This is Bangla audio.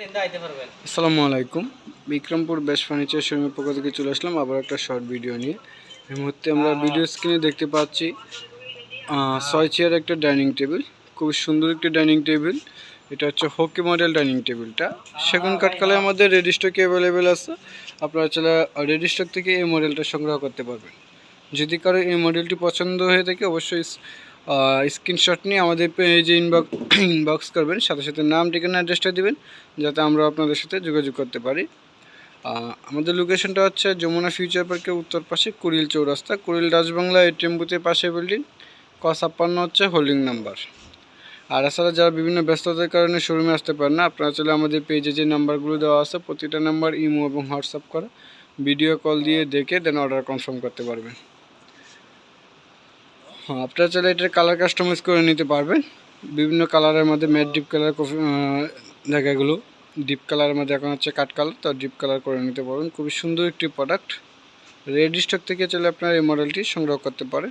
আসসালামু আলাইকুম। বিক্রমপুর বেস্ট ফার্নিচার শোরুমের পক্ষ থেকে চলে আসলাম আবার একটা শর্ট ভিডিও নিয়ে। এই মুহূর্তে আমরা ভিডিও স্ক্রিনে দেখতে পাচ্ছি ছয় চেয়ার একটা ডাইনিং টেবিল, খুবই সুন্দর একটি ডাইনিং টেবিল। এটা হচ্ছে হকি মডেল ডাইনিং টেবিলটা। সেগুন কাঠকালে আমাদের রেডি স্টকে অ্যাভেলেবেল আছে। আপনারা চলে রেডি স্টক থেকে এই মডেলটা সংগ্রহ করতে পারবেন। যদি কারও এই মডেলটি পছন্দ হয়ে থাকে, অবশ্যই স্ক্রিনশট নিয়ে আমাদের পেজে ইনবক্স ইনবক্স করবেন, সাথে সাথে নাম, ঠিকানা অ্যাড্রেসটা দিবেন, যাতে আমরা আপনাদের সাথে যোগাযোগ করতে পারি। আমাদের লোকেশনটা হচ্ছে যমুনা ফিউচার পার্কের উত্তর পাশে কুড়িল চৌরাস্তা, কুড়িল রাজবাংলা এটিএম বুথের পাশে বিল্ডিং ক ছাপ্পান্ন হচ্ছে হোল্ডিং নাম্বার আর এছাড়া যারা বিভিন্ন ব্যস্ততার কারণে শোরুমে আসতে পারেন না, আপনারা চলে আমাদের পেজে যে নাম্বারগুলো দেওয়া আছে, প্রতিটা নাম্বার ইমো এবং হোয়াটসঅ্যাপ করা ভিডিও কল দিয়ে দেখে দেন অর্ডার কনফার্ম করতে পারবেন। আপনারা চাইলে এটার কালার কাস্টমাইজ করে নিতে পারবেন। বিভিন্ন কালারের মধ্যে ম্যাট ডিপ কালার কফি জায়গাগুলো ডিপ কালারের মধ্যে এখন হচ্ছে কাট কালার তো ডিপ কালার করে নিতে পারবেন। খুবই সুন্দর একটি প্রোডাক্ট রেড স্টক থেকে চাইলে আপনার এই মডেলটি সংগ্রহ করতে পারেন।